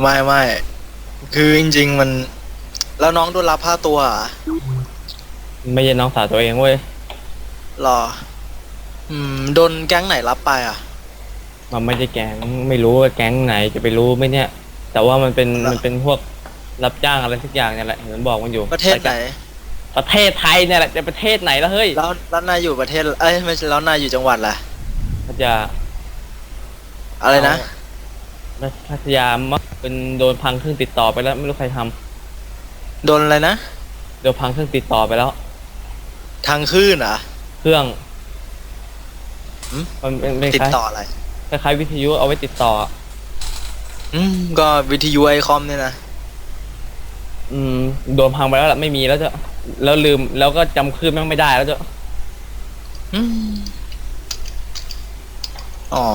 ไม่ไม่คือจริง ๆ มัน แล้วน้องโดนรับผ้าตัวเหรอไม่ใช่น้องสาวตัวเองเว้ยหรอ อืมโดนแก๊งไหนรับไปอะ มันไม่ได้แก๊งไม่รู้ว่าแก๊งไหนจะไปรู้ไหมเนี่ย แต่ว่ามันเป็นแล้วมันเป็นพวกรับจ้างอะไรสักอย่างเนี่ยแหละเห็นบอกมันอยู่ประเทศไหน ประเทศไทยเนี่ยแหละจะประเทศไหนแล้วเฮ้ยแล้วแล้วนายอยู่ประเทศ เอ้ยไม่ใช่แล้วนายอยู่จังหวัดอะไรพัทยา อะไรนะแล้วพัทยามักเป็นโดนพังเครื่องติดต่อไปแล้ว ไม่รู้ใครทำโดนอะไรนะ โดนพังเครื่องติดต่อไปแล้ว ทางคลื่นเหรอ เครื่องหืม มันเป็นเป็นติคดล้ายต่ออะไร คล้ายๆวิทยุเอาไว้ติดต่อ อืม ก็วิทยุไอคอมเนี่ยนะ อืมโดนพังไปแล้วล่ะไม่มีแล้วจะแล้วลืมแล้วก็จำคลื่นแม่งไม่ได้แล้วจะอืม อ๋อ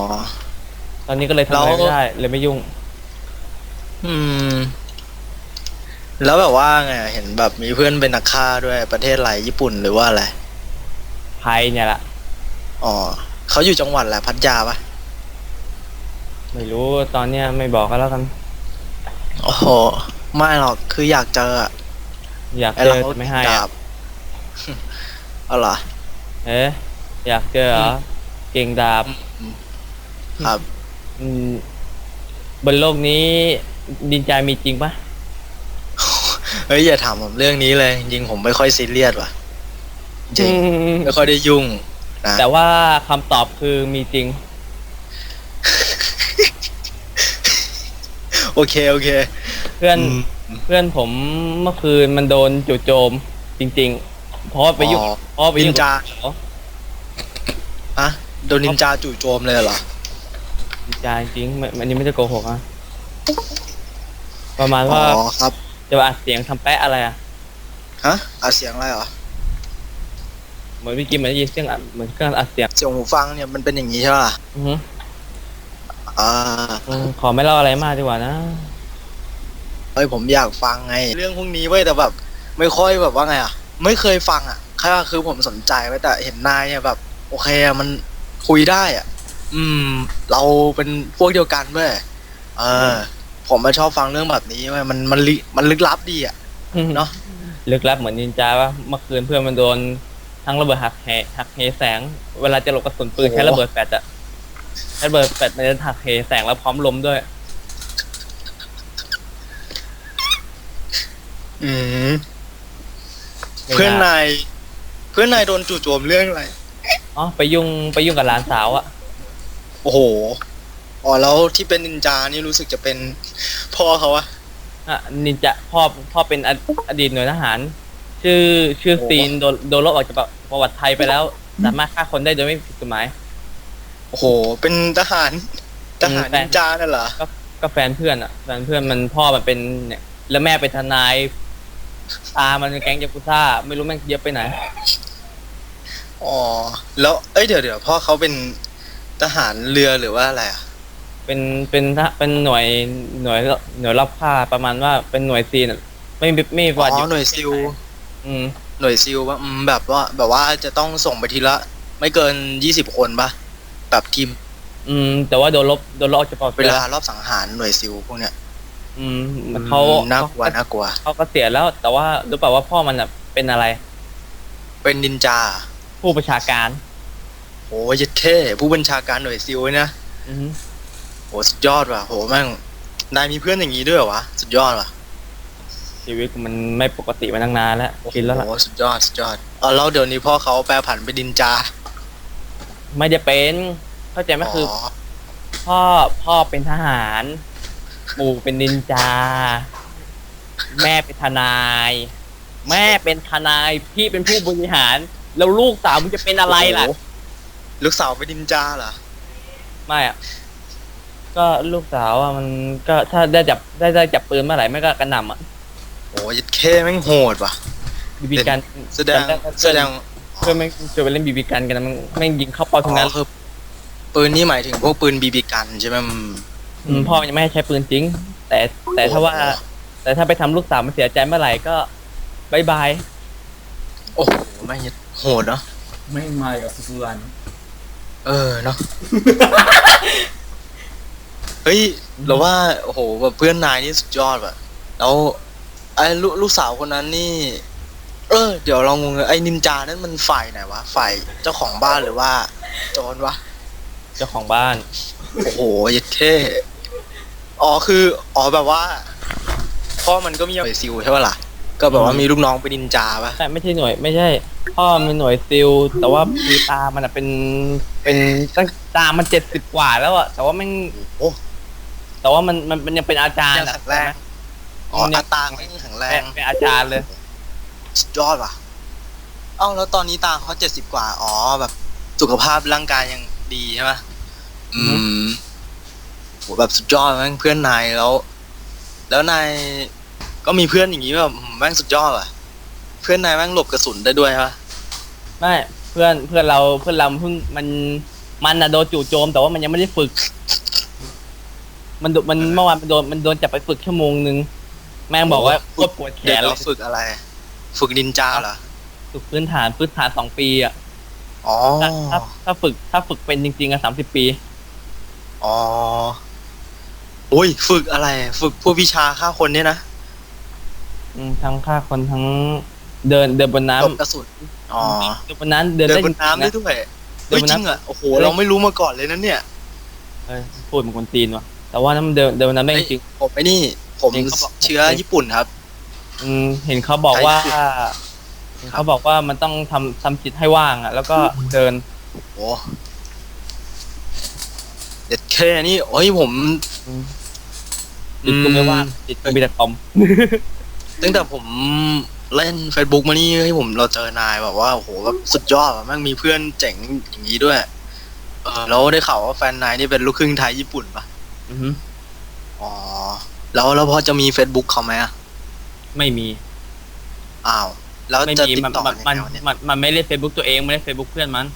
ตอนนี้ก็เลยทำอะไรแล้วไม่ได้เลยไม่ยุ่ง อืม แล้วแบบว่าไงเห็นแบบมีเพื่อนเป็นนักฆ่าด้วยประเทศอะไรญี่ปุ่นหรือว่าอะไรไทยเนี่ยแหละอ๋อเขาอยู่จังหวัดอะไรพัทยาปะไม่รู้ตอนเนี้ยไม่บอกก็แล้วกันโอ้โหไม่หรอกคืออยากเจออะอยากไอเจเราอแต่ไม่ให้ดาอะบเอาเหรอเอ๊ะอยากเจอเหรอเก่งดาบครับ อืมบนโลกนี้ดินจามีจริงปะเฮ้ยอย่าถามผมเรื่องนี้เลยจริงๆผมไม่ค่อยซีเรียสว่ะจริงไม่ค่อยได้ยุ่งนะแต่ว่าคำตอบคือมีจริง โอเคโอเค เพื่อนอืมเพื่อนผมเมื่อคืนมันโดนจู่โจม จริง ๆ เพราะว่าไปยุ่งอ๋อเพราะว่าไปยุ่งนินจากับเขาอะโดนนินจาจู่โจมเลยเหรอ นินจาจริงไม่อันนี้ไม่ได้โกหกอะประมาณอ๋ว่าอครับ จะมาอัดเสียงทำแปะอะไรอะฮะอัดเสียงอะไรเหรอ เหมือนเมื่อกี้เหมือนได้ยินเสียงอัดเหมือนเครื่องอัดเสียงเสียงหูฟังเนี่ยมันเป็นอย่างนี้ใช่ป่ะอือหืออ่าอืมขอไม่เล่าอะไรมากดีกว่านะ เฮ้ยผมอยากฟังไง เรื่องพวกนี้เว้ยแต่แบบ ไม่ค่อยแบบว่าไงอะ ไม่เคยฟังอะแค่คือผมสนใจไว้แต่เห็นนายเนี่ยแบบ โอเคอะมันคุยได้อะ อืม เราเป็นพวกเดียวกันเว้ยเออ ผมมาชอบฟังเรื่องแบบนี้เว้ยมันมันลิมันลึกลับดีอะเนอะลึกลับเหมือนนินจาว่าเมื่อคืนเพื่อนมันโดนทั้งระเบิดหักเหหักเหแสง เวลาจะหลบกระสุนปืนโอ้โหใช้ระเบิดแฟลชอะใช้ระเบิดแฟลชมันจะหักเหแสงแล้วพร้อมลมด้วย อืมเพื่อนนายเพื่อนนายโดนจู่โจมเรื่องอะไร อ๋อ ไปยุ่งไปยุ่งกับหลานสาวอะ โอ้โห อ๋อแล้วที่เป็นนินจานี่รู้สึกจะเป็นพ่อเขาอะอะนินจาพ่อพ่อเป็นออดีตหน่วยทหาร ชื่อชื่อโอ้ซีนโดนโดนลบออกจากประวัติไทยไปแล้ว สามารถฆ่าคนได้โดยไม่ผิดกฎหมาย โอ้โห เป็นทหารทหารแต่นินจาน่ะเหรอก็แฟนเพื่อนอะแฟนเพื่อนมันพ่อมันเป็นเนี่ยแล้วแม่เป็นทนายตามันเป็นแก๊งยากุซ่า ไม่รู้แม่งเย็บไปไหนอ๋อแล้วเอ้ยเดี๋ยวเดี๋ยวพ่อเขาเป็น ทหารเรือหรือว่าอะไรอะเป็นเป็นทหเป็นหน่วยหน่วยหน่วยรับฆ่าประมาณว่าเป็นหน่วยซีนอะไม่ไม่ไม่อ๋ว่าอหน่วยซิลอืม หน่วยซิลว่าอืมแบบว่า แบบว่าจะต้องส่งไปทีละ ไม่เกินยี่สิบคนปะแบบทีมอืม แต่ว่าโดนลบโดนลบออกจากประวัติเวไปลาแล้วรอบสังหารหน่วยซิลพวกเนี้ยอืมมันเขาอืมน่ากลัวน่ากลัว เขาก็เสียแล้ว แต่ว่ารู้เปล่าว่าพ่อมันอะเป็นอะไร เป็นนินจา ผู้ประชาการ โหยัดเท่ผู้บัญชาการหน่วยซิลนะอือฮึโหสุดยอดว่ะโหแม่งนายมีเพื่อนอย่างนี้ด้วยเหรอวะสุดยอดว่ะ ชีวิตมันไม่ปกติมาตั้งนานแล้วกินแล้วล่ะโอ้สุดยอดสุดยอดอ๋อแล้วเดี๋ยวนี้พ่อเขาแปลผันเป็นดินจา ไม่ได้เป็นเข้าใจไหมคืออพ่อพ่อเป็นทหารปู่เป็นนินจา แม่เป็นทนาย แม่เป็นทนายพี่เป็นผู้บริหาร แล้วลูกสาวมึงจะเป็นอะไรล่ะโโห ลูกสาวเป็นดินจาเหรอ ไม่อะก็ลูกสาวอะมันก็ถ้าได้จับได้ได้จับปืนเมื่อไหร่ไม่ก็กระหน่ำอะโอ้ยัดเคแม่งโหดว่ะ บีบีกันแสดงจำได้แสดงเพื่อนแม่งชวนไปเล่นบีบีกันกันนะมันแม่งยิงเข้าเป้าทั้งนั้นอ๋อคือปืนนี่หมายถึงพวกปืนบีบีกันใช่ไหมอืมอืมพ่อยังไม่ให้ใช้ปืนจริง แต่แต่ถ้าว่า โอ้โห แต่ถ้าไปทำลูกสาวมันเสียใจเมื่อไหร่ก็บายบายโอ้โหแม่งยัดโหดเนาะไม่มากับสุสุรัน เออเนาะ เฮ้ยเราว่าโอ้โหแบบเพื่อนนายนี่สุดยอดว่ะ แล้วไอ้ลูกลูกสาวคนนั้นนี่ เออ เดี๋ยวเรางงเลยไอ้นินจานั้นมันฝ่ายไหนวะ ฝ่ายเจ้าของบ้านหรือว่าโจรวะ เจ้าของบ้าน โอ้โหเยัดเท่อ๋อคือ อ๋อแบบว่าพ่อมันก็มีหน่วยซิลใช่ป่ะล่ะ ก็แบบว่ามีลูกน้องเป็นนินจาป่ะใช่ไม่ใช่หน่วย ไม่ใช่พ่อมันหน่วยซิลแต่ว่าคือตามันอะเป็นเป็นตั้งตามันเจ็ดสิบกว่าแล้วอะแต่ว่ามันโอ้แต่ว่ามันมันมันยังเป็นอาจารย์ยังอะแข็งแรงอ๋ออาตางไม่แข็งแรเป็นงเป็นอาจารย์เลย สุดยอดว่ะเอ้าแล้วตอนนี้ตาเขาเจ็ดสิบกว่า อ๋อแบบ สุขภาพร่างกายยังดีใช่ไหมอืมโหแบบสุดยอดแม่งเพื่อนนายแล้ว แล้วนาย ก็มีเพื่อนอย่างนี้แบบแม่งสุดยอดอะ เพื่อนนายแม่งหลบกระสุนได้ด้วยใช่ปะไม่เพื่อนเพื่อนเราเพื่อนเราเพิ่งมันมันอะโดนจู่โจมแต่ว่ามันยังไม่ได้ฝึก มันโดนมันเมื่อวานมันโดนมันโดนจับไปฝึกชั่วโมงนึงแม่งบอกว่าโคตรปวดแขเดี๋ยนวเลเรายฝึกอะไร ฝึกนินจาเหรอฝึกพื้นฐานพื้นฐานสองปีอะอ๋อถ้าถ้าถ้าฝึกถ้าฝึกเป็นจริงๆอะสามสิบปี อ๋อโอ้ย ฝึกอะไร ฝึกพวกวิชาฆ่าคนเนี่ยนะ อืมทั้งฆ่าคนทั้งเดินเดินบนน้ำหลบกระสุนอ๋อเดินบนน้ำเดินเดินได้บนน้ำได้จริงๆะด้วยเดิเฮ้นยบนจน้ำ ริงอะโอ้โหเราไม่รู้มาก่อนเลยนะเนี่ย เออพูดเหมือนคนจีนว่ะแต่ว่านั้นมันเดินเดินบนน้ำได้จริง ผมไอ้นี่ ผมเองเขาบอก เชื้อญี่ปุ่นครับๆอืมเห็นเขาบอกว่าใช่เห็นเขาบอกว่ามันต้องทำทำจิตให้ว่างอะ แล้วก็เดินโอ้เด็ดแค่นี้โอ้ยผมอืมจิตกูไม่ว่างจิตกูมีแต่คอม ตั้งแต่ผมเล่น Facebook มานี่ให้ผมเราเจอนายแบบว่าโอ้โหแบบสุดยอดอะแม่งมีเพื่อนเจ๋งอย่างนี้ด้วย เออแล้วได้ข่าวว่าแฟนนายนี่เป็นลูกครึ่งไทยญี่ปุ่นปะอือฮึอ๋อแล้วแล้วพอจะมี Facebook เขาไหมอะไม่มีอ้าวแล้วไม่จะมีติดมันต่อมันยังมันไงวะเนี่ยมันมันไม่เล่นเฟซบุ๊กตัวเองไม่เล่นเฟซบุ๊กเพื่อนมัน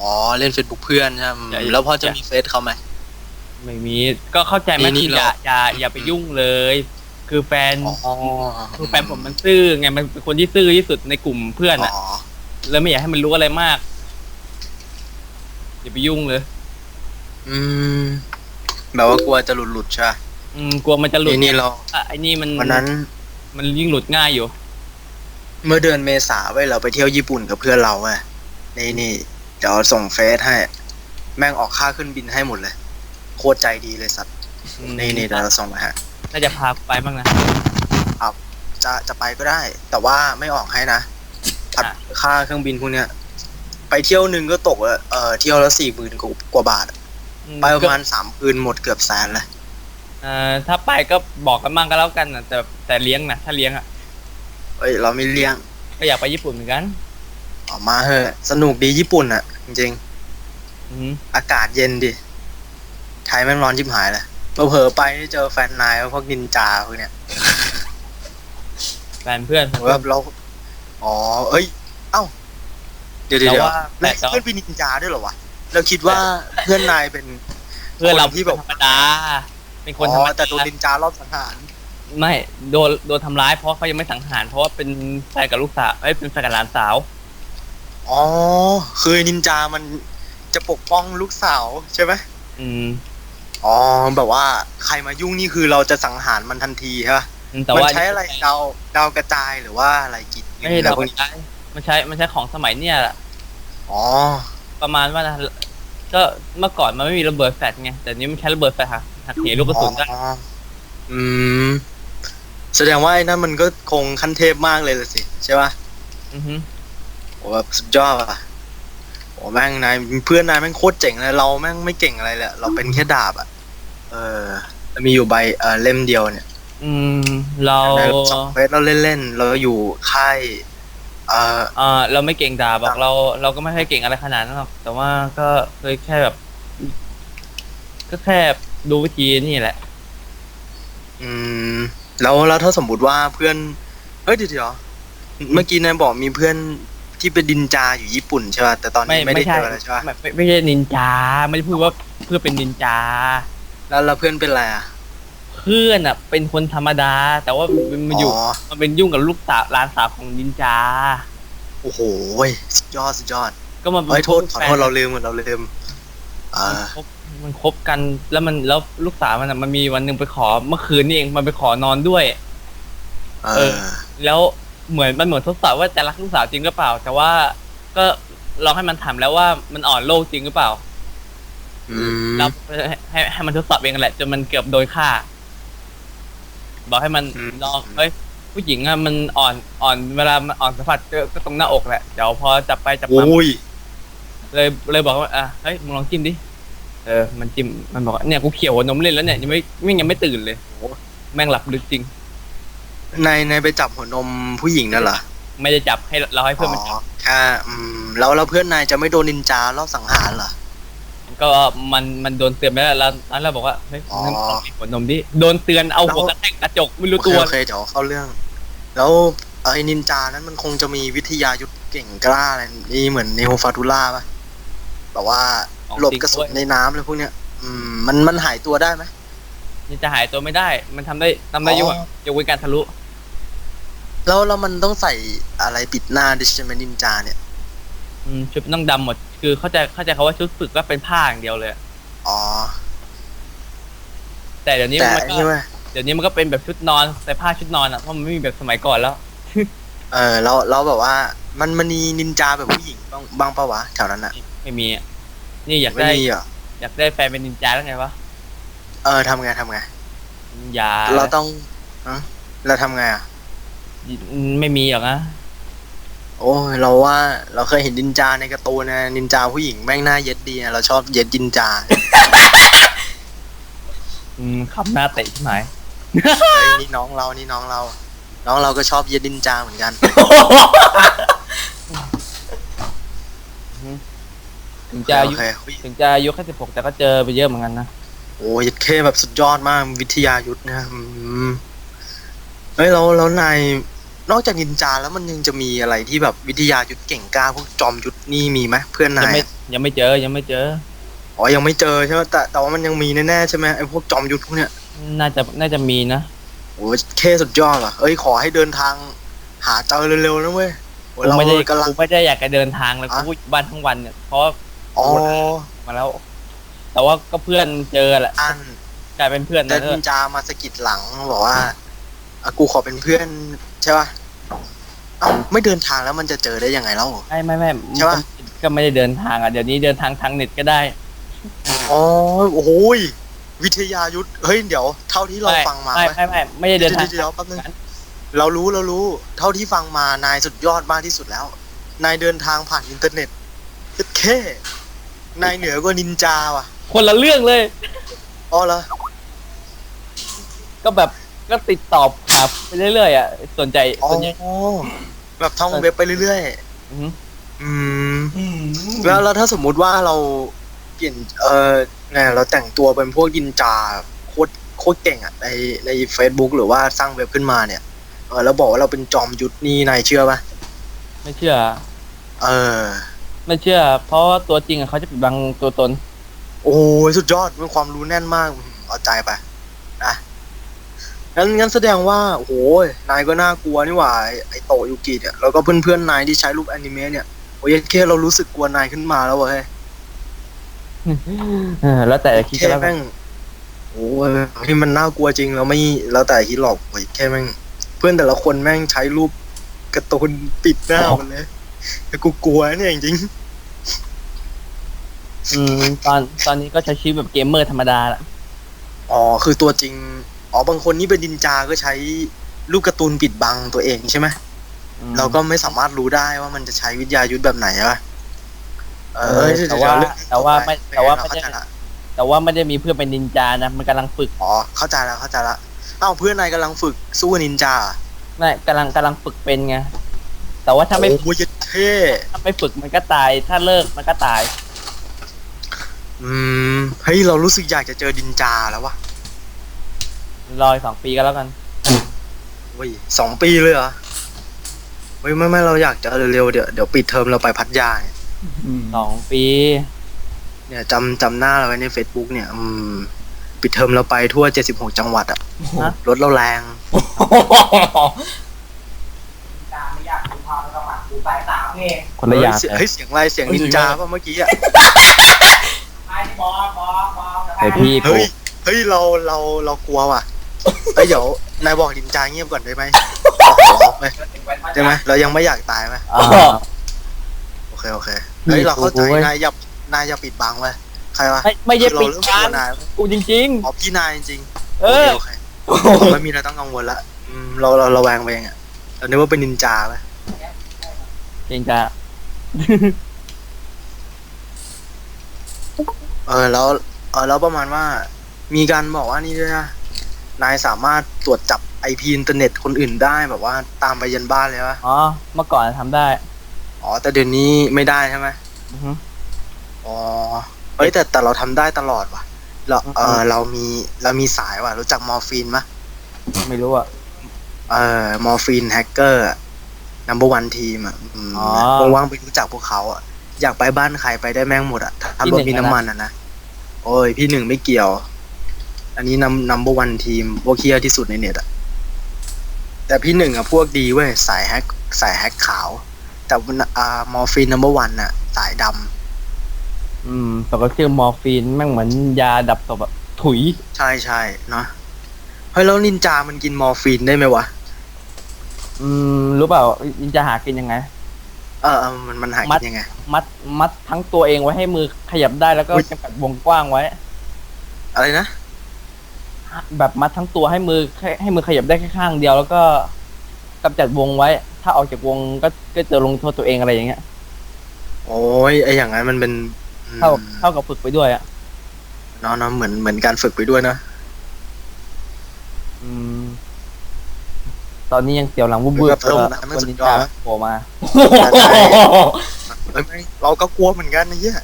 อ๋อเล่น Facebook เพื่อนใช่ไหมใช่แล้วพอจะมีเฟซเขาไหม ไม่มีก็เข้าใจไหมนี่คือนี่อย่าเรา อย่าอย่าไปยุ่งเลย คือแฟนอ๋อคือแฟนผมมันซื่อไงมันเป็นคนที่ซื่อที่สุดในกลุ่มเพื่อนอะอ๋อแล้วไม่อยากให้มันรู้อะไรมากอย่าไปยุ่งเลย อืมแบบว่ากลัวจะหลุดหลุดๆใช่ปะอืมกลัวมันจะหลุดนี่นี่เราอะไอ้นี่มันวันนั้น มันยิ่งหลุดง่ายอยู่ เมื่อเดือนเมษาเว้ยเราไปเที่ยวญี่ปุ่นกับเพื่อนเราเว้ยนี่นี่เดี๋ยวส่งเฟซให้ แม่งออกค่าขึ้นบินให้หมดเลย โคตรใจดีเลยสัตว์นี่นี่เดี๋ยวเราส่งมาฮะ น่าจะพาไปบ้างนะ จะจะไปก็ได้ แต่ว่าไม่ออกให้นะผัดอะค่าเครื่องบินพวกเนี้ย ไปเที่ยวหนึ่งก็ตกละเออเที่ยวละสี่หมื่นกว่าบาทอืไปประมาณสามคืนหมดเกือบแสนเลยเอ่อถ้าไปก็บอกกันมั่งก็แล้วกันนะแต่แต่เลี้ยงนะถ้าเลี้ยงอะเอ้ยเราไม่เลี้ยงก็อยากไปญี่ปุ่นเหมือนกันออกมาเถอะสนุกดีญี่ปุ่นอะ จริงอืมๆอากาศเย็นดิไทยแม่งร้อนชิบหายเลย เผลอๆไปนี่เจอแฟนนายพวกนินจาพวกเนี้ยแฟนเพื่อนผมแบบเราอ๋อ เอ้ย เอ้า เดี๋ยวเดี๋ยวแต่เดี๋ยวว่าแต่แต่เพื่อนเป็นนินจาด้วยเหรอวะ เราคิดว่าเพื่อนนายเป็น เพื่อนเราคนที่ที่แบบธรรมดา เป็นคนธรอ๋รมอดาแต่โดนนินจารอบสังหาร ไม่ โดนโดนทำร้ายเพราะเขายังไม่สังหารเพราะว่าเป็นแฟนกับลูกสาวเอ้ยเป็นแฟนกับหลานสาว อ๋อ คือนินจามันจะปกป้องลูกสาวใช่ไหมอืม อ๋อแบบว่าใครมายุ่งนี่คือเราจะสังหารมันทันทีใช่ปะแต่มันว่าใช้อะไรดาวดาวกระจายหรือว่าอะไรกิจไม่ใช่อะไรเราพวกนี้ใช้มันใช้มันใช้ของสมัยเนี่ยแหละอ๋อประมาณว่านะก็เมื่อก่อนมันไม่มีระเบิดแฟลชไงแต่นี้มันใช้ระเบิดแฟลชหักหักเหลูกกระสุนได้อ๋ออืม แสดงว่าไอ้นั่นมันก็คงขั้นเทพมากเลยละสิ ใช่ปะอือฮึโอ้แบบสุดยอดอะโอ้แม่งนายเพื่อนนายแม่งโคตรเจ๋งเลยเราแม่งไม่เก่งอะไรเลยเราเป็นแค่ดาบอะ เออแล้วมีอยู่ใบเออเล่มเดียวเนี่ย อืม เราในสองเฟสเราเล่นๆเราอยู่ค่ายเออเออเราไม่เก่งด่าบอกเรา เราก็ไม่ค่อยเก่งอะไรขนาดนั้นหรอกแต่ว่าก็เคยแค่แบบ ก็แค่ดูวิธีนี่แหละ อืม แล้วแล้วถ้าสมมติว่าเพื่อนเฮ้ยเดี๋ยวเดี๋ยวเมื่อกี้นายบอกมีเพื่อนที่เป็นดินจาอยู่ญี่ปุ่นใช่ป่ะแต่ตอนไม่นี้ไม่ได้ไม่ใช่เจอแล้วใช่ป่ะไม่ไม่ไม่ใช่นินจา ไม่ได้พูดว่าเพื่อนเป็นนินจา แล้วแล้วเพื่อนเป็นอะไรอะ เพื่อนอะ เป็นคนธรรมดา แต่ว่ามันมันอยู่ อ๋อ มันเป็นยุ่งกับลูกสาวหลานสาวของนินจา โอ้โหสุดยอดสุดยอดก็มาเฮ้ยโทษขอโทษเราลืมเราลืมเออพบมันคบกันแล้วมันแล้วลูกสาวมันอะมันมีวันหนึ่งไปขอเมื่อคืนนี่เองมันไปขอนอนด้วย เอเออ อ แล้วเหมือนมันเหมือนทดสอบว่าจะรักลูกสาวจริงหรือเปล่า แต่ว่าก็ลองให้มันถามแล้วว่ามันอ่อนโลกจริงหรือเปล่า อืมแล้วให้ให้ให้มันทดสอบเองแหละจนมันเกือบโดนฆ่า บอกให้มันอืมลองเฮ้ยผู้หญิงอะมันอ่อนอ่อนเวลามันอ่อนสัมผัสก็ก็ตรงหน้าอกแหละเดี๋ยวพอจับไปจับมาโอ้ยเลยเลยบอกว่าอะเฮ้ยมึงลองจิ้มดิเออมันจิ้มมันบอกว่าเนี่ยกูเขียวหัวนมเล่นแล้วเนี่ยยังไม่ไม่ยังไม่ตื่นเลยโอ้แม่งหลับลึกจริงนายนายไปจับหัวนมผู้หญิงนั่นเหรอไม่ได้จับให้เราให้เพื่อนมันอ๋จัอบแค่อืมแล้วแล้วเพื่อนนายจะไม่โดนนินจารอบสังหารเหรอ ก็มันมันโดนเตือนไปแล้วแล้วแล้วเราบอกว่าเฮ้ยอ๋อ งั้นลองกินหัวนมดิโดนเตือนเอาหัวกระแทกกระจกไม่รู้โอเคตัว โอเคเดี๋ยวเข้าเรื่อง แล้วไอ้นินจานั้นมันคงจะมีวิทยายุทธเก่งกล้าอะไรนี่เหมือนเนโฮฟาตูล่าป่ะแบบว่าของหลบจริงกระสุด้วนยในน้ำเลยพวกเนี้ย อืม มันมันหายตัวได้ไหม นี่จะหายตัวไม่ได้ มันทำได้ทำได้อยุ่อ๋อยกเว้นการทะลุ แล้วแล้วมันต้องใส่อะไรปิดหน้าดิใช่ไหมนินจาเนี่ย อืมชุดต้องดำหมด คือเข้าใจเข้าใจเขาว่าชุดฝึกก็เป็นผ้าอย่างเดียวเลยอ๋อ แต่เดี๋ยวนี้แต่มันไอ้ก็นี่ว่าเดี๋ยวนี้มันก็เป็นแบบชุดนอนใส่ผ้าชุดนอนอะเพราะมันไม่มีแบบสมัยก่อนแล้ว เออแล้วแล้วแบบว่า มันมันมีนินจาแบบผู้หญิงบ้างบ้างปะวะแถวนั้นอะไม่มีอะนี่อยากไม่ได้ มีเหรออยากได้แฟนเป็นนินจาแล้วไงวะเออทำไงทำไงอย่าเราต้องอะเราทำไงอะไม่มีหรอกนะ โอ้ยเราว่าเราเคยเห็นนินจาในการ์ตูนนะนินจาผู้หญิงแม่งหน้าเย็ดดีนะเราชอบเย็ดนินจาอืมขับหน้าเตะใช่ไหมเฮ้ยนี่น้องเรานี่น้องเรา น้องเราก็ชอบเย็ดนินจาเหมือนกัน ถึงจะอายุโอเคโอเค ถึงจะอายุแค่สิบหกแต่ก็เจอไปเยอะเหมือนกันนะโอ้ยเคแบบสุดยอดมากวิทยายุทธนะอืมเฮ้ยแล้วแล้วนาย นอกจากนินจาแล้วมันยังจะมีอะไรที่แบบวิทยายุทธเก่งกล้าพวกจอมยุทธนี่มีไหมเพื่อนยังนายไม่อะยังไม่เจอยังไม่เจอ อ๋อยังไม่เจอใช่ไหมแต่แต่ว่ามันยังมีแน่ๆใช่ไหมไอ้พวกจอมยุทธพวกเนี้ยน่าจะน่าจะมีนะโอ้ยเคสุดยอดว่ะเอ้ยขอให้เดินทาง หาเจอเร็วๆนะเว้ยโอ้ยกูเราไม่ได้กำลัง กูไม่ได้อยากจะเดินทางเลยอะ กูอยู่บ้านทั้งวันเนี่ยเพราะอ๋อมาแล้ว แต่ว่าก็เพื่อนเจอแหละอัน กลายเป็นเพื่อนแต่นะเอนิอนจามาสะกิดหลังบอกว่า อะกูขอเป็นเพื่อนใช่ป่ะเอ้าไม่เดินทางแล้วมันจะเจอได้ยังไงเล่า ไม่ไม่ไม่ใช่ปะก็ก็ไม่ได้เดินทางอะเดี๋ยวนี้เดินทางทางเน็ตก็ได้ อ๋อโอ้โหยวิทยายุทธเฮ้ยเดี๋ยว เท่าที่เราฟังมาไม่ไหมไม่ไม่ไม่ได้เดินทาง เดี๋ยวๆแป๊บนึงเรารู้เรารู้ เท่าที่ฟังมานายสุดยอดมากที่สุดแล้ว นายเดินทางผ่านอินเทอร์เน็ตแค่นายเหนือกว่านินจาว่ะคนละเรื่องเลย อ๋อเหรอก็แบบก็ติดต่อ หาไปเรื่อยๆอะสนใจอ๋อสนใจแบบท่องเว็บไปเรื่อยอือหือๆอืม แล้วแล้วถ้าสมมุติว่าเราเปลี่ยนเออเนี่ยเราแต่งตัวเป็นพวกยินจาโคตรโคตรเก่งอะในใน Facebook หรือว่าสร้างเว็บขึ้นมาเนี่ยเออแล้วบอกว่าเราเป็นจอมยุทธนี่นายเชื่อปะไม่เชื่อ เออ ไม่เชื่อ เพราะว่าตัวจริงอะเขาจะปิดบังตัวตน โอ้ยสุดยอดเป็นความรู้แน่นมากอืมเอาใจไปนะ งั้นงั้นแสดงว่าโอ้โหนายก็น่ากลัวนี่หว่าไอ้ไอโตะยูกิเนี่ยแล้วก็เพื่อนๆนายที่ใช้รูปแอนิเมะเนี่ยโอ้ยแค่เรารู้สึกกลัวนายขึ้นมาแล้วเว้ยเออแล้วแต่คิดแค่ก็แล้วกัแม่นงโอ้ยที่มันน่ากลัวจริงแล้วไม่แล้วแต่คิดหรอกโอ้ยแค่แม่ง เพื่อนแต่ละคนแม่งใช้รูปการ์ตูนปิดหน้าหมันเลยแต่กูกลัวเนี่ยจริงอืมตอนตอนนี้ก็ใช้ชีวิตแบบเกมเมอร์ธรรมดาละ ๆอ๋อคือตัวจริง อ๋อบางคนนี่เป็นดินจาก็ใช้รูปการ์ตูนปิดบังตัวเองใช่ไหมอืมเราก็ไม่สามารถรู้ได้ว่ามันจะใช้วิทยายุทธแบบไหนอะเออเออแต่ว่าเดี๋ยเรื่องแต่ว่าไม่แต่ว่าไม่เข้าได้ใจละแต่ว่าไม่ได้มีเพื่อนเป็นนินจานะมันกำลังฝึกอ๋อเข้าใจแล้วเข้าใจละเอ้าเพื่อนนายกำลังฝึกสู้นินจาไม่กำลังกำลังฝึกเป็นไงแต่ว่าถ้าไม่โอ้ยเท่ถ้าไม่ฝึกมันก็ตาย ถ้าเลิกมันก็ตาย อืมเฮ้ยเรารู้สึกอยากจะเจอดินจาแล้ววะ รออีกสองปีก็แล้วกัน เว้ยสองปีเลยเหรอเฮ้ยไม่ไม่เราอยากจะเร็วๆเดี๋ยวเดี๋ยวปิดเทอมเราไปพัทยาเนี่ยสองปี เนี่ยจำจำหน้าเราไว้ใน Facebook เนี่ย อืม ปิดเทอมเราไปทั่ว76จังหวัดอะฮะ รถเราแรงคนละอย่างเฮ้ยเสียเฮ้ยเสียงอะไรเสียงนินจาป่ะเมื่อกี้อะเฮ้ยพี่กูเฮ้ย เฮ้ยเราเราเรากลัวว่ะ เฮ้ยเดี๋ยวนายบอกดินจาเงียบก่อนได้ไหมขอร้องไหมได้ไหมเรายังไม่อยากตายไหมอ่าโอเคโอเคเฮ้ยพี่เราเข้าใจกูเว้ยนายอย่านายอย่าปิดบังไว้ใครวะไม่ไม่ใช่คือเราปิดเริ่มกกัลัวนนายกูจริง อ๋อพี่นายจริงๆๆเออ โอเคโอเคผมไม่มีอะไรต้องกังวลละอืมเราเราเราแวงไปเองอะเรานึกว่าเป็นนินจาไหมจริงจ้ะเออแล้วเออแล้วประมาณว่า มีการบอกว่านี่ด้วยนะ นายสามารถตรวจจับไอพีอินเทอร์เน็ตคนอื่นได้แบบว่าตามไปยันบ้านเลยวะอ๋อ เมื่อก่อนทำได้อ๋อ แต่เดี๋ยวนี้ไม่ได้ใช่ไหมอือฮึอ๋อเฮ้ยแต่แต่เราทำได้ตลอดว่ะ เราเออือมเรามีเรามีสายว่ะ รู้จักมอร์ฟีนปะไม่รู้อะ เออมอร์ฟีนแฮกเกอร์นัมเบอร์วันทีมอะอืมอ๋อว่างๆไปรู้จักพวกเขาอะอยากไปบ้านใครไปได้แม่งหมดอะถ้าที่รถหนึ่งมีอะนะน้ำมันอะนะโอ้ยพี่หนึ่งไม่เกี่ยว อันนี้นัมนัมเบอร์วันทีมพวกเคียที่สุดในเน็ตอะแต่พี่หนึ่งอะพวกดีเว้ยสายแฮกสายแฮกขาว แต่อ่ามอร์ฟีนนัมเบอร์วันอะสายดำอืมสก็ชื่อมอร์ฟีนแม่งเหมือนยาดับศพอะถุย ใช่ใช่เนาะเฮ้ยแล้วนินจามันกินมอร์ฟีนได้ไหมวะ อืม รู้เปล่ายินจะหากินยังไง เออเออมันมันหามักิดนยังไง มัดมัดทั้งตัวเองไว้ให้มือขยับได้แล้วก็อุ๊ยจำกัดวงกว้างไว้ อะไรนะ แบบมัดทั้งตัวให้มือแค่ให้มือขยับได้แค่ข้างเดียว แล้วก็กำจัดวงไว้ ถ้าออกจากวงก็ก็จะลงโทษตัวเองอะไรอย่างเงี้ย โอ้ยไออย่างนั้นมันเป็นอืมเท่าเท่ากับฝึกไปด้วยอะเนาะเนาะเหมือนเหมือนการฝึกไปด้วยนะอืม ตอนนี้ยังเสียวหลังวุบๆแบบเออแล้วมันคนสุดนินยอจาดนะโผล่มาเอ้ยไม่เราก็กลัวเหมือนกันนะเหี้ย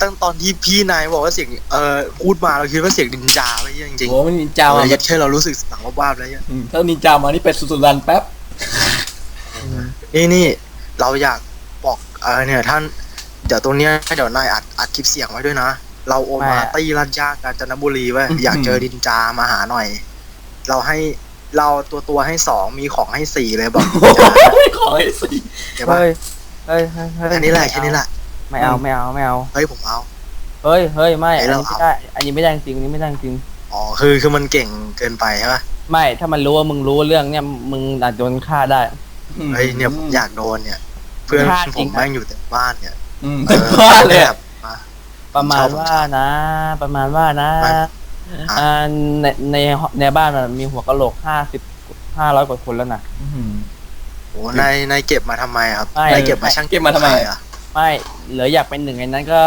ตั้งตอนที่พี่นายบอกว่าเสียงเอ่อพูดมาเราคิดว่าเสียงนินจาไปเหี้ยจริงโอ้มันนินๆจามาเลยยัดแค่เรารู้สึกสังว่าบ้าบๆแล้วเนี่ยอืมถ้านินจามานี่เป็นสุดๆรันแป๊บนี่นี่เราอยากบอกเออเนี่ยท่านเดี๋ยวตรงเนี้ยเดี๋ยวนายอัดอัดคลิปเสียงไว้ด้วยนะ เราโอมาไม่อะตีรัญญากาญจนบุรีไว้ยอืมอยากเจอดินจามาหาหน่อย เราให้เราตัวตัวให้สองมีของให้สี่เลยบอกดินจาขอให้สิเดี๋ยวปะเฮ้ยเฮ้ยเฮ้ยเฮ้ยแค่นี้แหละแค่นี้แหละ ไม่เอาไม่เอาไม่เอา เฮ้ยผมเอา เฮ้ยเฮ้ยไม่ไหนอันเรานี้ไม่เอาได้อันนี้ไม่ได้จริงอันนี้ไม่ได้จริงอ๋อคือคือมันเก่งเกินไปใช่ปะไม่ถ้ามันรู้ว่ามึงรู้เรื่องเนี่ยมึงอาจโดนฆ่าได้เฮ้ยเนี่ยผมอยากโดนเนี่ย เพื่อนพลาดผจริมงนะแม่งอยู่แต่บ้านเนี่ยอืมเอเต็มอบ้านเลยอะแบบมาประมาณชอบว่านะ ประมาณว่านะไม่อ่าในในในบ้านมันมีหัวกะโหลกห้าสิบห้าร้อยกว่าคนแล้วนะอืมโอ้นายนายเก็บมาทำไมครับไม่นายเก็บมาช่างเก็บมาทำไมขยอะ ไม่เหลืออยากเป็นหนึ่งในนั้นก็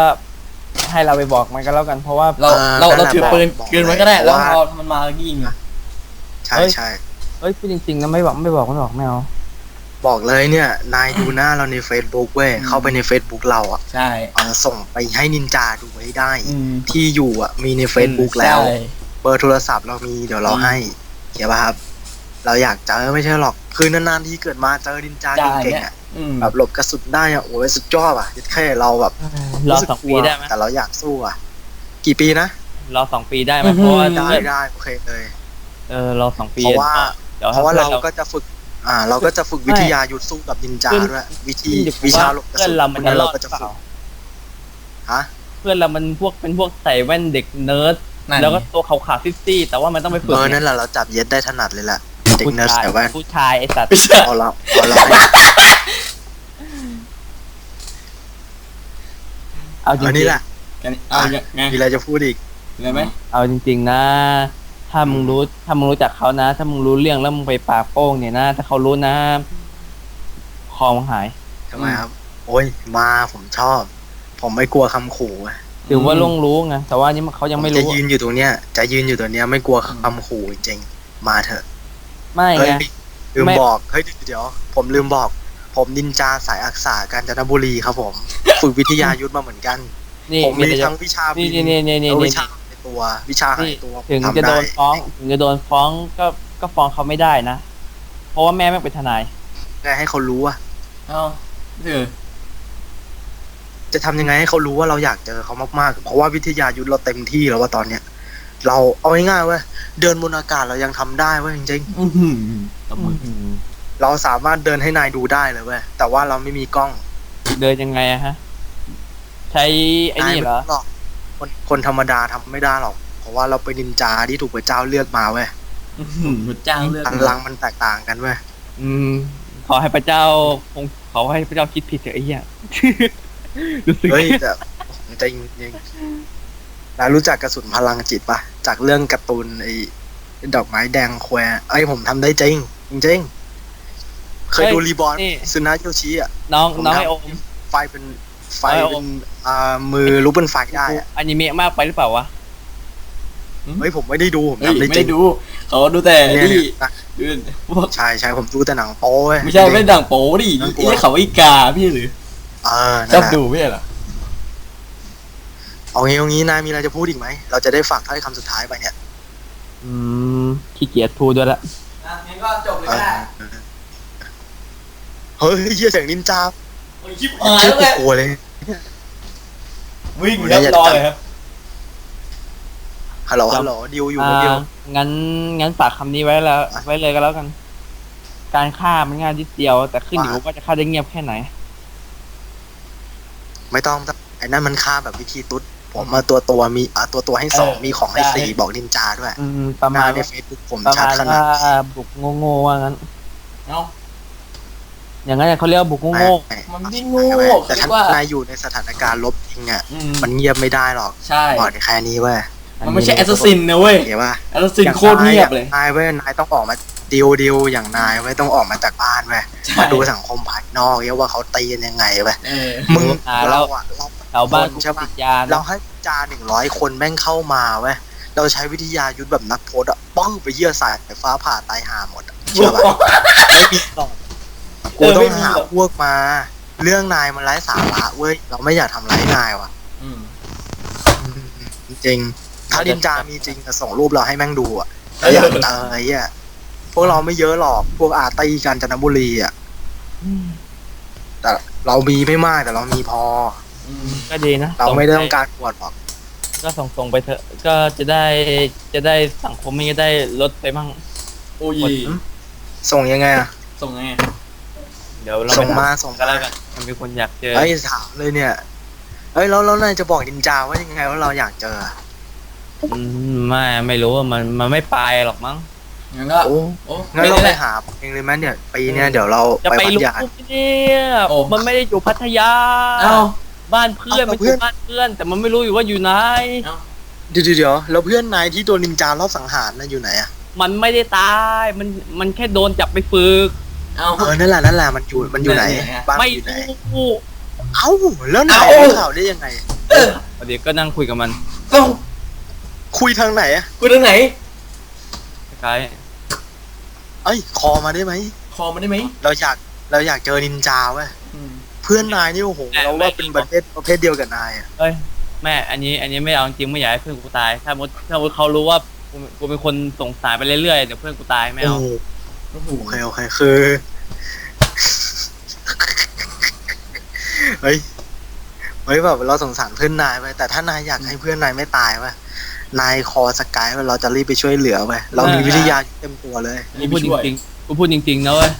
ให้เราไปบอกมันก็แล้วกันเพราะว่าเราเออเรานั่นเราแหละถือปืนบอกปืนมันก็ได้บอกแล้วว่า พอมันมายิงอะใช่เฮ้ยใช่เฮ้ยพูดจริงๆนะไม่บอกไม่บอกไม่บอกไม่เอาบอกเลยเนี่ย นายดูหน้าเราใน Facebook เว้ยเข้าไปใน Facebook เราอะใช่ เอาส่งไปให้นินจาดูให้ได้ อืมที่อยู่อะมีใน Facebook แล้ว ใช่ เบอร์โทรศัพท์เรามีเดี๋ยวเราอืมให้เขียนป่ะครับ เราอยากเจอไม่ใช่หรอก คือนานๆที่เกิดมาเจอดินจาจ่ายเก่งเนี่ยๆอะอืม แบบหลบกระสุนได้อะโอ้ยสุดยอดอะแค่เราแบบรอรู้สึกสองกปีลัวได้ไหมแต่เราอยากสู้อะ กี่ปีนะรอสองปีได้ไหมเพราะว่าได้ได้โอเคเลยเออรอสองปีเพราะว่าเดี๋ยวเพถ้าราะว่าเพื่อนเราเราก็จะฝึก อ่า เราก็จะฝึกวิทยายุทธสู้กับนินจาขึ้นด้วยวิธีขึ้นอยู่กับวิชาว่าหลบกระเพื่อสุนนเรามันพวกจะนั้นรอเราดก็หจะรือเปฝึกล่าฮะเพื่อนเรามันพวกเป็นพวกใส่แว่นเด็กเนิร์ดนั่นแล้วก็ตัวขาวๆซิซี่แต่ว่ามันต้องไปฝึกเออไงนั่นแหละเราจับเย็ดได้ถนัดเลยแหละเด็กผู้เนิร์ดชายแต่แว่นผู้ชายไอสัตว์ไม่ใช่เอาเราเอาเราให้ เอาจริอันงนี้แหละ กันเอาอย่างไงมีอะไรจะพูดอีกเลยไหมๆเอาจริง ๆ นะ ถ้ามึงรู้ถ้ามึงรู้จักเขานะ ถ้ามึงรู้เรื่องแล้วมึงไปปากโป้งเนี่ยนะ ถ้าเขารู้นะคอมึงหาย ทำไมครับ โอ้ย มาผมชอบ ผมไม่กลัวคำขู่อะถือว่าลุงรู้ไงแต่ว่านี่เขายังไม่จะรู้ยืนอยู่ตรงเนี้ย จะยืนอยู่ตรงเนี้ยไม่กลัวคำขู่จริงๆมาเถอะ ไม่เฮ้ยไง ลืมไม่ บอก เฮ้ยเดี๋ยว ผมลืมบอก ผมนินจาสายอักษาการจนบุรีครับผม ฝึกวิทยายุทธมาเหมือนกัน นี่ผมมีมีแต่จะทั้งวิชาบินี่นี่นี่นี่แล้วนี่วิชาในตัว วิชาหายตัวถึงผมจะทำโดได้นฟ้อง ถึงจะโดนฟ้องก็ก็ฟ้องเขาไม่ได้นะ เพราะว่าแม่แม่งเป็นทนายไงให้เขารู้อะเอาถือจะทำยังไงให้เขารู้ว่าเราอยากเจอเขามากๆ เพราะว่าวิทยายุทธเราเต็มที่แล้วว่าตอนเนี้ย เราเอาง่ายๆเว้ยเดินบนอากาศเรายังทำได้เว้ยจริงอื้อหือตบมือๆ เราสามารถเดินให้นายดูได้เลยเว้ยแต่ว่าเราไม่มีกล้องเดินยังไงอะฮะ ใช้ไอ้นายนี่ไม่เหรอรู้หรอกคนคนธรรมดาทำไม่ได้หรอก เพราะว่าเราเป็นนินจาที่ถูกพระเจ้าเลือกมาเว้ยอื้อหือพระเจ้าเลือกพลังมันแตกต่างกันเว้ยอืม ขอให้พระเจ้าคงขอให้พระเจ้าคิดผิดเถอะไอ้เหี้ย รู้สึกเฮ้ยแต่จริงจริงนายรู้จักกระสุนพลังจิตปะจากเรื่องการ์ตูนไอ้ดอกไม้แดงแควไอ้ยผมทำได้จริงจริงๆ เคยดูรีบอร์นซึนาโยชิอะน้องผมน้องทำไอโอมไฟเป็นไฟไม่เอาเป็นอ่ามือลุกเป็นไฟได้อะอนิเมะมากไปหรือเปล่าวะเฮ้ยผมไม่ได้ดูผมเฮ้ยทำได้ไม่จริได้งดูเขาดูแต่เนี่ยนี่เนี่ยดูพวกใช่ใช่ผมดูแต่หนังโป๊เว้ยไม่ใช่ไม่ดังโป๊ดิน่ากลัวไอ้เขาอีกาพี่หรือเออชนั่อนบแหละดูไม่ใช่เหรอเอางี้เอางี้นายมีอะไรจะพูดอีกไหมเราจะได้ฝากถ้อยคำสุดท้ายไปเนี่ย อืมขี้เกียจพูดด้วยละงั้นก็จบเลยเออเฮ้ยเฮียเสียงนินจาโอ้ยชิบหายชื่อแล้วกูกลัวเลย วิ่งแล้วรอเลยครับฮัลโหลฮัลโหลดิวอยู่อ่าคนเดียว งั้นงั้นฝากคำนี้ไว้แล้ว ไว้เลยก็แล้วกัน การฆ่ามันง่ายนิดเดียว แต่ขึ้นอยู่ว่าจะฆ่าได้เงียบแค่ไหน ไม่ต้องไอ้นั่นมันฆ่าแบบวิธีตุ๊ด ผมมาตัวตัวมีอะตัวตัวให้สองเออมีของให้ได้สี่บอกนินจาด้วย อืมประหมาน้าณในเฟซบุ๊กผมประชัดมาณขนาดว่าบุกโง่ๆว่างั้นเอ้า อย่างนั้นเขาเรียกว่าบุกไม่โง่ไม่มันไม่โง่ไม่เขาแต่เรียถ้ากว่านายอยู่ในสถานการณ์ลบจริงอะอืมมันเงียบไม่ได้หรอกใช่บอกได้แค่นี้เว้ยๆมันไม่ใช่แอสซัสซินนะเว้ยเห็นป่ะแอสซัสซินโคตรเงียบเลยนายเว้ยนายต้องออกมาดิวดิวอย่างนายเว้ยต้องออกมาจากบ้านเว้ยใช่มาดูสังคมภายนอกเว้ยว่าเขาตีกันยังไงเว้ยเออมึงอ่าเราเราอะเราแถวบ้านคนกูใช่ปะติดยาเราเนาะให้จาหนึ่งร้อยคนแม่งเข้ามาเว้ยเราใช้วิทยายุทธแบบนักโทษอะป้องไปเยี่ยสายไฟฟ้าผ่าตายหาหมดอะเชื่อปะไม่มีหรอก กูต้องหาพวกมา เรื่องนายมันไร้สาระเว้ย เราไม่อยากทำร้ายนายว่ะอืมจริงๆถ้าดินจามีจริงอะส่งรูปเราให้แม่งดูอะเราอยากเจอไอ้เหี้ยพวกเราไม่เยอะหรอก พวกอาตีกาญจนบุรีอะแต่เรามีไม่มากแต่เรามีพออืมก็ดีนะเราไม่ได้ต้องการอวดหรอก ก็ส่งส่งๆไปเถอะ ก็จะได้จะได้สังคมไม่ได้ลดไปมั่งโอ้ยส่งยังไงอะส่งไง เดี๋ยวเราส่งไปมาถส่งก็มาแล้วกันมันมีคนอยากเจอเอ้ยถามเลยเนี่ยเอ้ยแล้วแล้วนายจะบอกดินจาว่ายังไงว่าเราอยากเจออะอืมไม่ไม่รู้ว่ามันมันไม่ไปหรอกมั้ง งั้นก็ โอ้โอ้งั้นไม่เราได้ไปแหละหาเองเลยไหมเนี่ยปีเนี้ยเดี๋ยวเราจะไปไปพัทรู้ยา เนี่ยโอ้ มันไม่ได้อยู่พัทยา เอ้า บ้านเพื่อนเอ้ามันอเพื่ยู่อนบ้านเพื่อน แต่มันไม่รู้อยู่ว่าอยู่ไหน เดี๋ยวเดี๋ยวเดี๋ยวแล้วเพื่อนนายที่โดนนินจารอบสังหารน่ะอยู่ไหนอะมันไม่ได้ตาย มันมันแค่โดนจับไปฝึก เอ้าเออนั่นแหละนั่นแหละมันอยู่มันอยู่ไหนไหนอะบ้านไม่อยู่ไหนรู้เอ้าแล้วนายเอ้า รู้ข่าวได้ยังไงเดี๋ยวก็นั่งคุยกับมันเอ้าคุยทางไหนอะกูทางไหน คล้ายเอ้ยคอมาได้ไหมคอมันได้ไหมเราอยากเราอยากเจอนินจาเว้ยอืมเพื่อนนายนี่โอ้โหเราว่าเป็นประเภทประเภทเดียวกับนายอะๆเอ้ยแม่อันนี้อันนี้ไม่เอาจริงไม่อยากให้เพื่อนกูตาย ถ้ามุดถ้ามุดเขารู้ว่ากูกูเป็นคนส่งสายไปเรื่อยๆเดี๋ยวเพื่อนกูตายไม่เอาโอ้โอ้โห โอเคโอเคคือเฮ้ยเฮ้ยแบบเราสงสารเพื่อนนายไปแต่ถ้านายอยากให้เพื่อนนายไม่ตายไปนายคอสกายไปเราจะรีบไปช่วยเหลือไปเรามีวิทยาเต็มตัวเลยกูพูดจริงๆกูพูดจริงๆนะเว้ย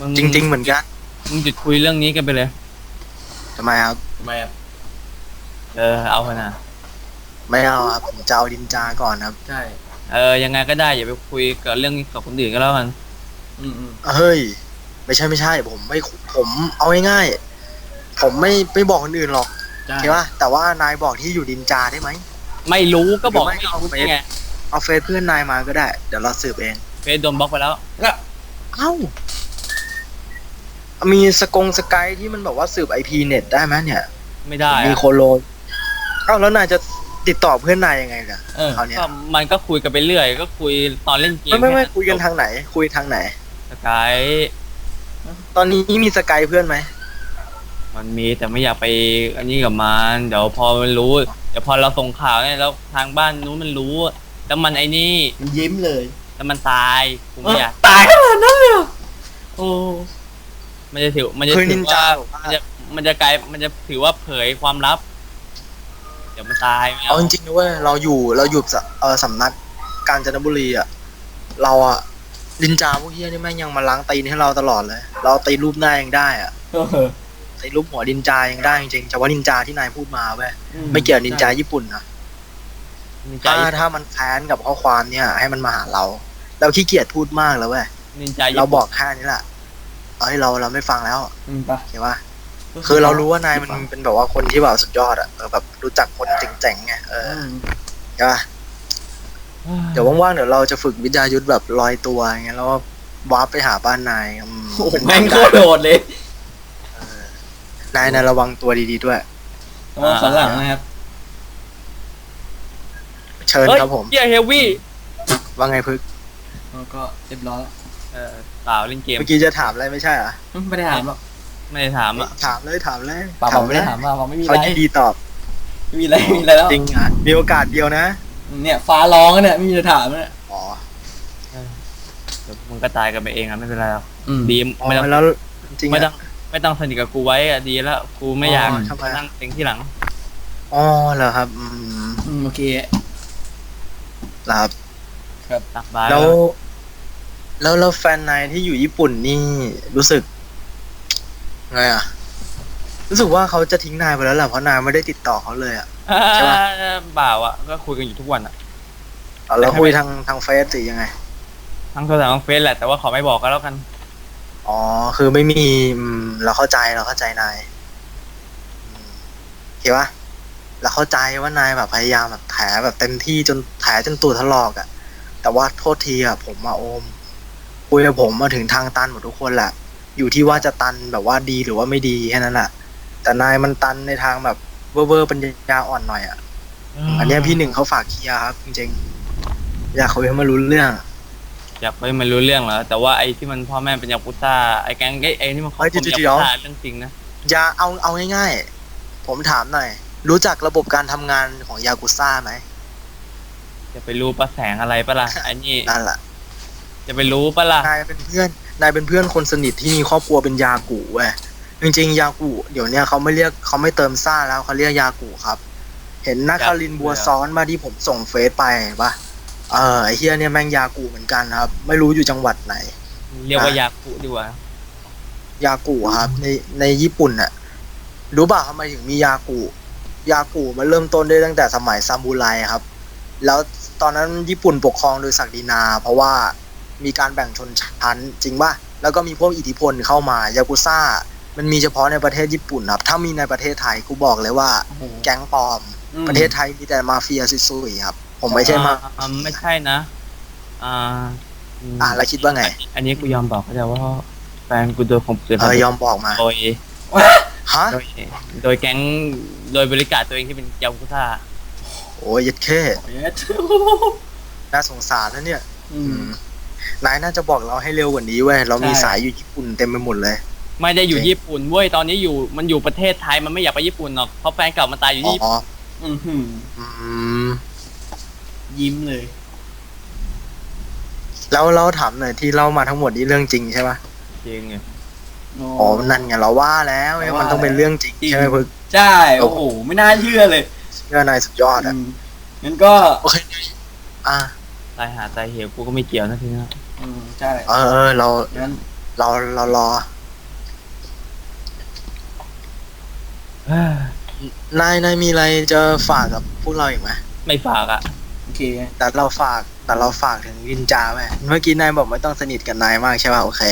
มึงจริง ๆ เหมือนกันมึงหยุดคุยเรื่องนี้กันไปเลยทำไมครับทำไมอะเออเอาเถอะนะไม่เอาครับผมจะเอาดินจาก่อนครับ ใช่ เออยังไงก็ได้อย่าไปคุยกับเรื่องนี้กับคนอื่นก็แล้วกัน อืมอืมเฮ้ย ไม่ใช่ไม่ใช่ ผมไม่ผมเอาง่ายๆผมไม่ไม่บอกคนอื่นหรอกใช่ใช่ปะแต่ว่านายบอกที่อยู่ดินจาได้ไหม ไม่รู้ก็บอกหรือไม่ไม่เอารู้เฟซนี่ไงเอาเฟซเพื่อนนายมาก็ได้ เดี๋ยวเราสืบเอง เฟซโดนบล็อกไปแล้วเอ้า มีสกงสกายที่มันบอกว่าสืบไอพีเน็ตได้ไหมเนี่ย ไม่ได้มีอะโคโลนเอ้าแล้วนายจะติดต่อเพื่อนนายยังไงเนี่ยเออคราวเนี้ย ก็มันก็คุยกันไปเรื่อย ก็คุยตอนเล่นเกมไม่ไม่ไม่แคุยกันทางไหน คุยทางไหนส กายตอนนี้มีสกายเพื่อนไหมมันมีแต่ไม่อยากไปอันนี้กับมันเดี๋ยวพอมันรู้ เดี๋ยวพอเราส่งข่าวเนี่ยแล้วทางบ้านนู้นมันรู้ แล้วมันไอ้นี่ มันยิ้มเลยแล้วมันตายกูไม่อยากตายขนาดนั้นเลยเหรอโอ้มันจะถือมันจะคือถืนิอนจาว่าบอกว่ามันจะมันจะกลายมันจะถือว่าเผยความลับ เดี๋ยวมันตายไม่เอาเอาจริงๆนะเว้ยเราอยู่เราอยู่สเออสำนักกาญจนบุรีอะเราอะ ดินจาพวกเฮียนี่แม่งยังมาล้างตีนให้เราตลอดเลย เราตีรูปหน้ายังได้อะเออแถในรูปหัวนินจายังได้จริงๆแต่ว่านินจาที่นายพูดมาเว้ยอืไม่เกี่ยวนินจาญี่ปุ่นนะนินจาถ้าถ้ามันแค้นกับข้อความเนี่ย ให้มันมาหาเรา เราขี้เกียจพูดมากแล้วเว้ยนินจาญี่เราปุ่นบอกแค่นี้แหละเอ้ยเราเราไม่ฟังแล้วอืมปะเห็นปะคือเรารู้ว่านายมันเป็นแบบว่าคนที่แบบสุดยอดอะเออแบบรู้จักคนเจ๋งๆไงเอออืมใช่ปะ เดี๋ยวว่างๆเดี๋ยวเราจะฝึกวิทยายุทธแบบลอยตัวอย่างเงี้ยแล้วก็วาร์ปไปหาบ้านนายอืมโอ้โหแม่งโคตรโดดเลยนายนายระวังตัวดีๆด้วยระวังสันหลังนะครับ เชิญเฮ้ยครับผมเฮียเฮฟวี่ว่าไงพึกแล้วก็เรียบร้อยแล้วเออเปล่าเล่นเกมเมื่อกี้จะถามอะไรไม่ใช่เหรออืมไม่ได้ถามหรอกไม่ได้ถามอะถามเลยถามเลยเปล่าๆไม่ได้ถามว่าไม่มีเขาอะไรยินดีตอบไม่มีอะไรไม่มีอะไรแล้วจริงอะมีโอกาสเดียวนะ เนี่ยฟ้าร้องกันเนี่ยไม่มีจะถามเนี่ยอ๋อเดี๋ยวมึงก็ตายกันไปเองอะไม่เป็นไรหรอกอืม ดีไม่ต้องแล้วจริงๆไม่ต้ออะงไม่ต้องสนิทกับกูไว้อะดีแล้วกูไม่อยากอ๋อทำไมมานั่งเต็งที่หลัง อ๋อเหรอครับอืมอืมโอเค เหรอครับตักบายแล้ว แล้วแล้วแฟนนายที่อยู่ญี่ปุ่นนี่รู้สึกไงอะ รู้สึกว่าเขาจะทิ้งนายไปแล้วแหละเพราะนายไม่ได้ติดต่อเขาเลยอะ ใช่ปะ บ่าวอะก็คุยกันอยู่ทุกวันอะ เอาแล้วคุยทางทางเฟซหรือยังไง ทั้งโทรศัพท์ทั้งเฟซแหละแต่ว่าขอไม่บอกก็แล้วกัน อ๋อ คือไม่มีอืมเราเข้าใจเราเข้าใจนายอืมโอเคปะเราเข้าใจว่านายแบบพยายามแบบแถแบบเต็มที่จนแถจนตัวถลอกอะ่ะ แต่ว่าโทษทีอะ่ะผมมาโอม คุยกับผมมาถึงทางตันหมดทุกคนแหละ อยู่ที่ว่าจะตันแบบว่าดีหรือว่าไม่ดีแค่นั้นแหละ แต่นายมันตันในทางแบบเวอร์เวอร์ปัญญาอ่อนหน่อยอะ่ะ อันเนี้ยพี่หนึ่งเขาฝากเคลียร์ครับ จริงๆ อยากคุยให้มารู้เรื่อง อยากไปมันรู้เรื่องเหรอ แต่ว่าไอ้ที่มันพ่อแม่เป็นยากุซ่าไอ้แก๊งไอ้ไอ้นี่มันครอบเฮ้ยครัวเดี๋ยายวกุซ่าเรื่องจริงนะอย่าเอาเอาง่ายๆ ผมถามหน่อย รู้จักระบบการทำงานของยากุซ่าไหมจะไปรู้ประแสงอะไรปะล่ะไอ้นี่นั่นแหละจะไปรู้ปะล่ะนายเป็นเพื่อนนายเป็นเพื่อนคนสนิทที่มีครอบครัวเป็นยากูเว้ย จริงๆ ยากูเดี๋ยวเนี้ยเขาไม่เรียกเขาไม่เติมซ่าแล้วเขาเรียกยากูครับ เห็นนักคารินทร์บัวซ้อนมาที่ผมส่งเฟซไปปะเออไอเฮียเนี่ยแม่งยากูเหมือนกันครับ ไม่รู้อยู่จังหวัดไหน เรียกว่ายาคุดีกว่ายากูครับ ในในญี่ปุ่นน่ะรู้ป่ะทำไมถึงมียากูยากูมันเริ่มต้นได้ตั้งแต่สมัยซามูไรครับ แล้วตอนนั้นญี่ปุ่นปกครองโดยศักดินา เพราะว่ามีการแบ่งชนชั้นจริงป่ะแล้วก็มีพวกอิทธิพลเข้ามายากุซ่า มันมีเฉพาะในประเทศญี่ปุ่นครับ ถ้ามีในประเทศไทยกูบอกเลยว่าโอ้โหแก๊งปลอมอืมประเทศไทยมีแต่มาเฟียซุยๆครับ ผมไม่ใช่มาอ่าไม่ใช่นะ อ่า อ่าแล้วคิดว่าไง อันนี้กูยอมบอกเขาแต่ว่าแฟนกูโดนข่มขืนเออยอมบอกมาโดยฮะโดยโดยแก๊งโดยบริการตัวเองที่เป็นยากุซ่าโอ้ยยัดเข้เย็ดน่าสงสารนะเนี่ยอืมนายน่าจะบอกเราให้เร็วกว่านี้เว้ยเรามีใช่สายอยู่ญี่ปุ่นเต็มไปหมดเลย ไม่ได้อยู่จริง ญี่ปุ่นเว้ยตอนนี้อยู่มันอยู่ประเทศไทยมันไม่อยากไปญี่ปุ่นหรอกเพราะแฟนเก่ามันตายอยู่อ๋ที่ญี่ปุ่นออืมหืมอืมยิ้มเลย แล้วเราถามหน่อยที่เล่ามาทั้งหมดนี่เรื่องจริงใช่ปะจริงไงอ๋อนั่นไงเราว่าแล้วเราว่ามันต้องเป็นเรื่องจริงจริง ใช่ไหมพึก ใช่ โอ้โห ไม่น่าเชื่อเลยเชื่อนายสุดยอดอือะมงั้นก็โอเคอะตายหาตายเหวกูก็ไม่เกี่ยวนะทีนี้อืมใช่เออเออเรางั้นเราเรารอ นายนายมีอะไรจะฝากกับพวกเราอีกไหมไม่ฝากอะ โอเค แต่เราฝากแต่เราฝากถึงนินจาไว้เมื่อกี้นายบอกไม่ต้องสนิทกับนายมากใช่ป่ะโอเค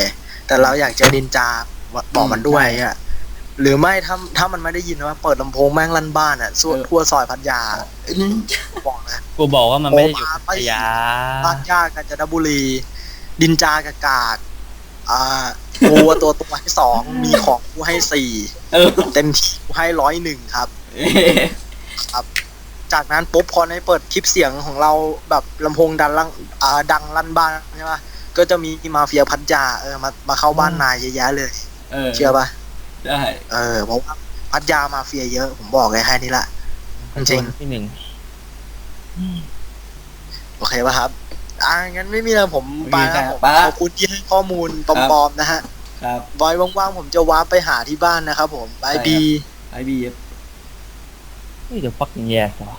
แต่เราอยากเจอนินจาบอกมันด้วยอะหรือไม่ถ้าถ้ามันไม่ได้ยินว่าเปิดลำโพงแม่งลั่นบ้านอะส่วนเออทั่วซอยพัทยาอืมบอกนะกูบอกว่ามันไม่ได้อยู่โอ้มาพัทยาบ้านยากาญจนบุรี ดินจากากาศอ่า กูว่าตัวตัวให้สองมีของกูให้สี่เออเต็มที่กูให้ร้อยหนึ่งครับเอ๊ะจากนั้นปุ๊บพอในเปิดคลิปเสียงของเราแบบลำโพงดังลั่งอ่าดังลั่นบ้านใช่ปะก็จะมีมาเฟียพัทยาเออมามาเข้าบ้านนายเยอะแยะเลยเออเชื่อปะได้เออเพราะว่าพัทยามาเฟียเยอะ ผมบอกเลยแค่นี้ละจริงที่หนึ่งโอเคปะครับ อ่างั้นไม่มีอะไรผมไปแล้วผมไปละขอบคุณที่ให้ข้อมูลปลอมๆนะฮะครับไว้ว่างๆผมจะวาร์ปไปหาที่บ้านนะครับผมบายใช่ครับบีไอบีนี่เดี๋ยวฟักแย่สอ